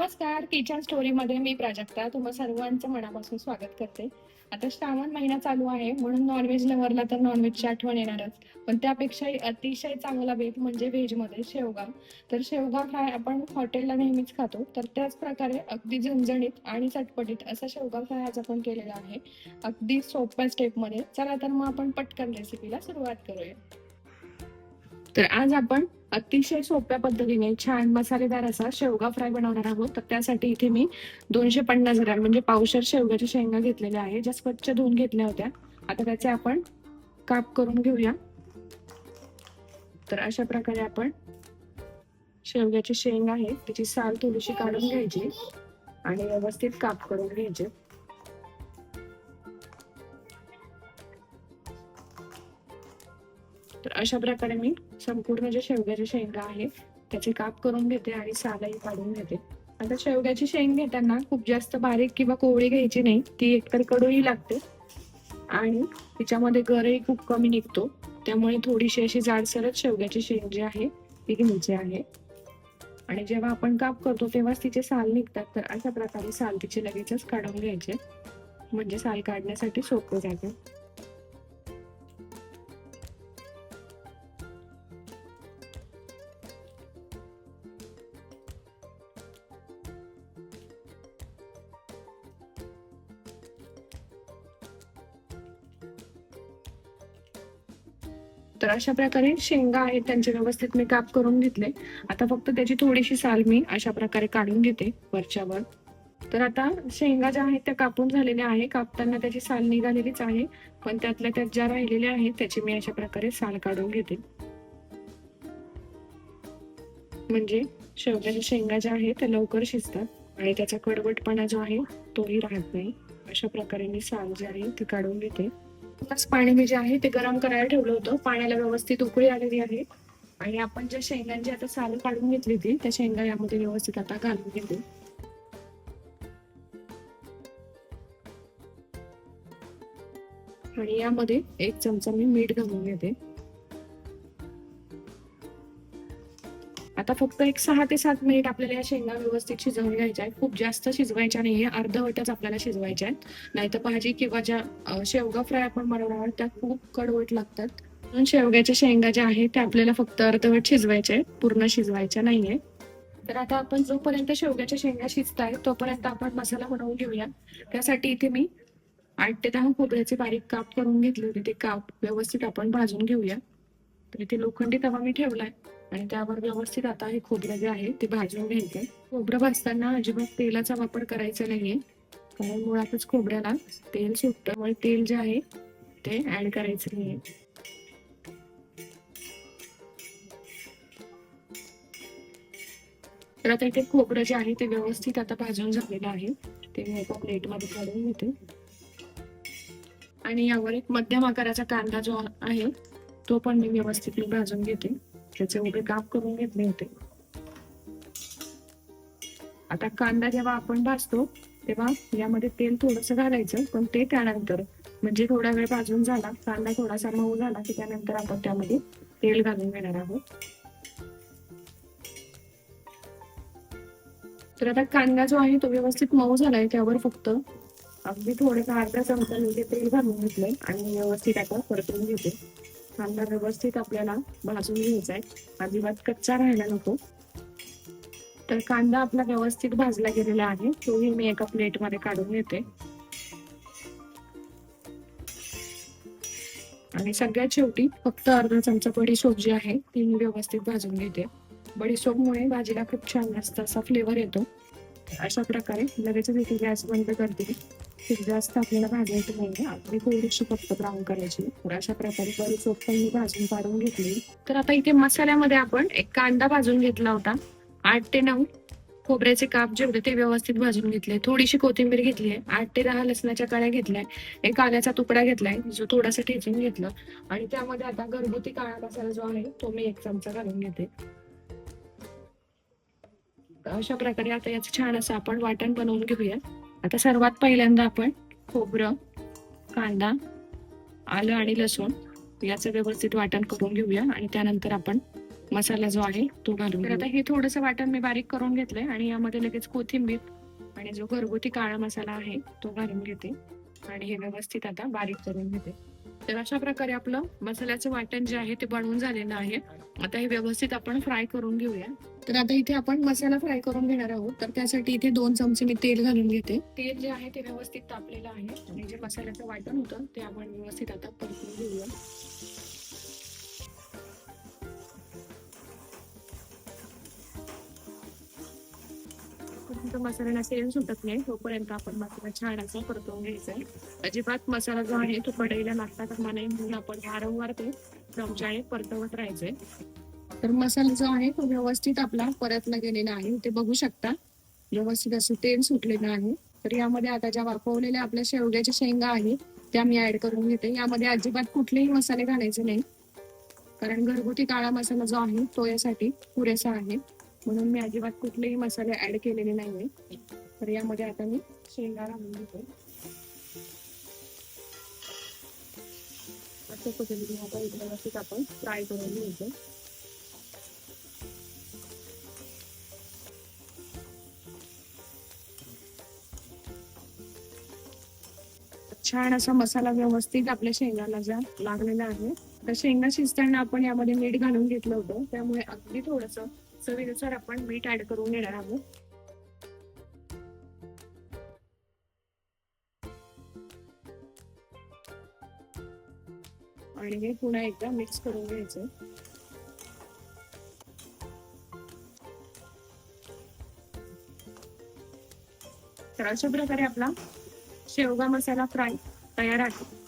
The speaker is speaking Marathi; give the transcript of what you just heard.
नमस्कार किचन स्टोरी मध्ये मी प्राजक्ता. तुम्हा सर्वांचं मनापासून स्वागत करते. आता श्रावण महिना चालू आहे म्हणून नॉनव्हेज लव्हरला तर नॉनव्हेजची आठवण येणारच. पण त्यापेक्षाही अतिशय चांगला बेत म्हणजे व्हेजमध्ये शेवगा तर शेवगा फ्राय आपण हॉटेलला नेहमीच खातो. तर त्याच प्रकारे अगदी झणझणीत आणि चटपटीत असा शेवगा फ्राय आज आपण केलेला आहे. अगदी सोप्या स्टेपमध्ये. चला तर मग आपण पटकन रेसिपीला सुरुवात करूया. तर आज आपण अतिशय सोप्या पद्धतीने छान मसालेदार असा शेवगा फ्राय बनवणार आहोत. तर त्यासाठी इथे मी दोनशे पन्नास ग्रॅम म्हणजे पावशर शेवग्याच्या शेंगा घेतलेल्या आहे ज्या स्वच्छ धुवून घेतल्या होत्या. आता त्याचे आपण काप करून घेऊया. तर अशा प्रकारे आपण शेवग्याची शेंग आहे त्याची साल थोडीशी काढून घ्यायची आणि व्यवस्थित काप करून घ्यायचे. तर अशा प्रकारे मी संपूर्ण जे शेवग्याच्या शेंगा आहे त्याचे काप करून घेते आणि सालही काढून घेते. आता शेवग्याची शेंग घेताना खूप जास्त बारीक किंवा कोवळी घ्यायची नाही ती एकतर कडूही लागते आणि तिच्यामध्ये गरही खूप कमी निघतो. त्यामुळे थोडीशी अशी जाडसरच शेवग्याची शेंग जी आहे ती घ्यायची आहे. आणि जेव्हा आपण काप करतो तेव्हाच तिचे साल निघतात. तर अशा प्रकारे साल तिचे लगेचच काढून घ्यायचे. म्हणजे साल काढण्यासाठी सोपे जाते. तर अशा प्रकारे शेंगा आहेत त्यांचे व्यवस्थित मी काप करून घेतले. आता फक्त त्याची थोडीशी साल मी अशा प्रकारे काढून घेते वरच्यावर. तर आता शेंगा ज्या आहेत त्या कापून झालेल्या आहे. कापताना त्याची साल निघालेलीच आहे. पण त्यातल्या त्यात ज्या राहिलेल्या आहेत त्याची मी अशा प्रकारे साल काढून घेते. म्हणजे शेवग्याच्या शेंगा ज्या आहेत त्या लवकर शिजतात आणि त्याचा कडवटपणा जो आहे तोही राहत नाही. अशा प्रकारे मी साल जे आहे ती काढून घेते. ग्लास पाणी मी जे आहे ते गरम करायला ठेवलं होतं. पाण्याला व्यवस्थित उकळी आलेली आहे. आणि आपण ज्या शेंगांची आता साल काढून घेतली होती त्या शेंगा यामध्ये व्यवस्थित आता घालून घेते. आणि यामध्ये एक चमचा मी मीठ घालून घेते. आता फक्त एक सहा ते सात मिनिट आपल्याला या शेंगा व्यवस्थित शिजवून घ्यायच्या आहेत. खूप जास्त शिजवायच्या नाहीये अर्धवटच आपल्याला शिजवायच्या आहेत. नाहीतर भाजी किंवा ज्या शेवगा फ्राय आपण बनवणार आहोत त्या खूप कडवट लागतात. म्हणून शेवग्याच्या शेंगा ज्या आहेत त्या आपल्याला फक्त अर्धवट शिजवायच्या आहेत. पूर्ण शिजवायच्या नाहीये तर आता आपण जोपर्यंत शेवग्याच्या शेंगा शिजत आहेत तोपर्यंत आपण मसाला बनवून घेऊया. त्यासाठी इथे मी आठ ते दहा खोबऱ्याचे बारीक काप करून घेतले होते. ते काप व्यवस्थित आपण भाजून घेऊया. तर इथे लोखंडी तवा मी ठेवलाय. आणि त्यावर व्यवस्थित आता हे खोबरं जे आहे ते भाजून घ्यायचंय. खोबरं भाजताना अजिबात तेलाचा वापर करायचा नाहीये. कारण मुळातच खोबऱ्याला तेल सुटतं. त्यामुळे तेल जे आहे ते ऍड करायचं नाहीये. तर आता इथे खोबरं जे आहे ते व्यवस्थित आता भाजून झालेलं आहे. ते मी एका प्लेटमध्ये काढून घेते. आणि यावर एक मध्यम आकाराचा कांदा जो आहे तो पण मी व्यवस्थित भाजून घेते. त्याचे उभे काप करून घेतले होते. आता कांदा जेव्हा आपण भाजतो तेव्हा यामध्ये तेल थोडस घालायचं पण ते त्यानंतर म्हणजे थोडा वेळ भाजून झाला कांदा थोडासा मऊ झाला की त्यानंतर आपण त्यामध्ये तेल घालून घेणार आहोत. तर आता कांदा जो आहे तो व्यवस्थित मऊ झालाय त्यावर फक्त अगदी थोडेसा अर्धा चमचा म्हणजे तेल घालून घेतलंय आणि व्यवस्थित आता परतून घेते. कांदा व्यवस्थित आपल्याला भाजून घ्यायचा आहे अजिबात कच्चा राहायला नको. तर कांदा आपला व्यवस्थित भाजला गेलेला आहे. तोही मी एका प्लेटमध्ये काढून घेते. आणि सगळ्यात शेवटी फक्त अर्धा चमचा बडीशोप जी आहे ती मी व्यवस्थित भाजून घेते. बडीशोपमुळे भाजीला खूप छान मस्त असा फ्लेवर येतो. अशा प्रकारे लगेचच इथे गॅस बंद करते. खूप जास्त आपल्याला भाजायची नाही आपली थोडीशी फक्त ब्राऊन करायची. तर अशा प्रकारे बरीच पण मी भाजून काढून घेतली. तर आता इथे मसाल्यामध्ये आपण एक कांदा भाजून घेतला होता. आठ ते नऊ खोबऱ्याचे काप जे होते ते व्यवस्थित भाजून घेतले. थोडीशी कोथिंबीर घेतली आहे. आठ ते दहा लसणाच्या कळ्या घेतल्या एक आल्याचा तुकडा घेतलाय जो थोडासा ठेचून घेतला. आणि त्यामध्ये आता घरगुती काळा मसाला जो आहे तो मी एक चमचा घालून घेते. अशा प्रकारे आता याचं छान असं आपण वाटण बनवून घेऊया आता सर्वात पहिल्यांदा आपण खोबरं कांदा आलं आणि लसूण याचं व्यवस्थित वाटण करून घेऊया आणि त्यानंतर आपण मसाला जो आहे तो घालून तर आता हे थोडंसं वाटण मी बारीक करून घेतलंय आणि यामध्ये लगेच कोथिंबीर आणि जो घरगुती काळा मसाला आहे तो घालून घेते आणि हे व्यवस्थित आता बारीक करून घेते. तर अशा प्रकारे आपलं मसाल्याचं वाटण जे आहे ते बनवून झालेलं आहे. आता हे व्यवस्थित आपण फ्राय करून घेऊया. तर आता इथे आपण मसाला फ्राय करून घेणार आहोत. तर त्यासाठी इथे दोन चमचे मी तेल घालून घेते. तेल जे आहे ते व्यवस्थित तापलेलं आहे. आणि जे मसाल्याचं वाटण होतं ते आपण व्यवस्थित आता परतून घेऊया. जोपर्यंत मसाला तेल सुटत नाही. तोपर्यंत आपण मसाला छान असा परतवून घ्यायचा आहे. अजिबात मसाला जो आहे तो कढईला लागता कामा नाही म्हणून आपण वारंवार ते चमच्याने परतवत राहायचंय तर मसाला जो आहे तो व्यवस्थित आपला परतला गेलेला आहे. ते बघू शकता. व्यवस्थित असं तेल सुटलेलं आहे. तर यामध्ये आता ज्या वाफवलेल्या आपल्या शेवग्याच्या शेंगा आहे त्या मी ऍड करून घेते. यामध्ये अजिबात कुठलेही मसाले घालायचे नाही. कारण घरगुती काळा मसाला जो आहे तो यासाठी पुरेसा आहे. म्हणून मी अजिबात कुठलेही मसाले ऍड केलेले नाहीये. तर यामध्ये आता मी शेंगा घालून घेते. अशा पद्धतीने आता इथे व्यवस्थित आपण फ्राय करून घ्यायचं छान असा मसाला व्यवस्थित आपल्या शेंगाला जा लागलेला आहे. तर शेंगा शिजताना आपण यामध्ये मीठ घालून घेतलं होतं. त्यामुळे अगदी थोडस चवीनुसार आपण मीठ ऍड करून घेणार आहोत. आणि हे पुन्हा एकदा मिक्स करून घ्यायचं. तर अशा प्रकारे आपला शेवगा मसाला फ्राय तयार आहे.